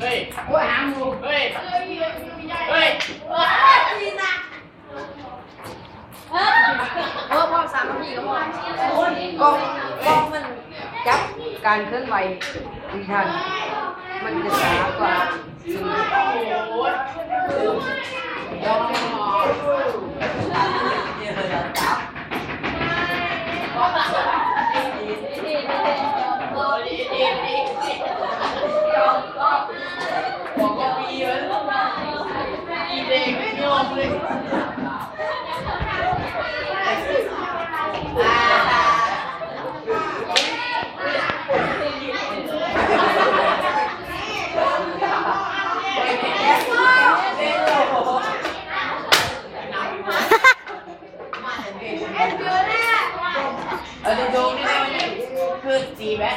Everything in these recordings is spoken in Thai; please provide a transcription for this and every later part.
เฮ้ยโอ้หางูเฮ้ยเฮ้ยเฮ้ยเออพ่อสามนาทีก็พอกล้องกล้องมันจับการเคลื่อนไหวดีทัน มันจะช้ากว่าสื่อ บอกว่าปีเลยอีเด็ กไม่ยอมเลยเออดูนี่นี่คือจีแวะ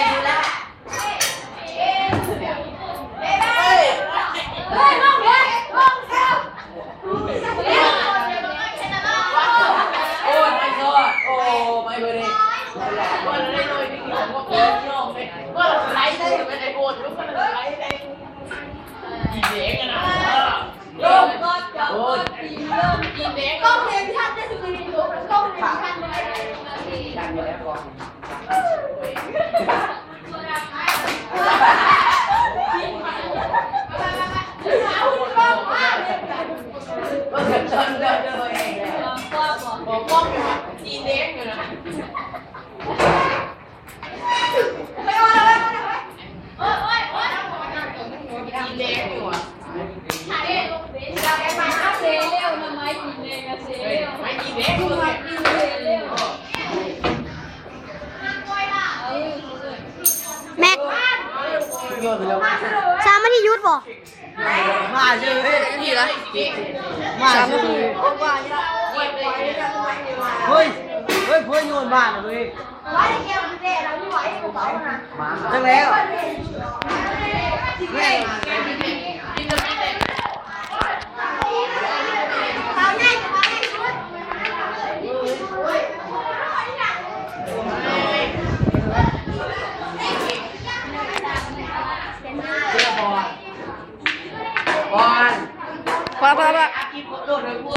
ยอีเด็กดังอยู่แล้วก่อน ก็เกิดชนเดินเดินเองแล้ว บอกว่าอีเด็กอยู่นะอีเด็กอยู่อะไม่อีเด็กเลย แม็ก โยนไปแล้วสามนาทียุดบ่มาเจอเฮ้ยนี่ละเด็กมาเจอเฮ้ยเฮ้ยเพื่อนโยนบ้านเลยว่าเกมเด็เราไม่ไหวกระเป๋านะจังแล้วกินจะไม่ ชื่อบ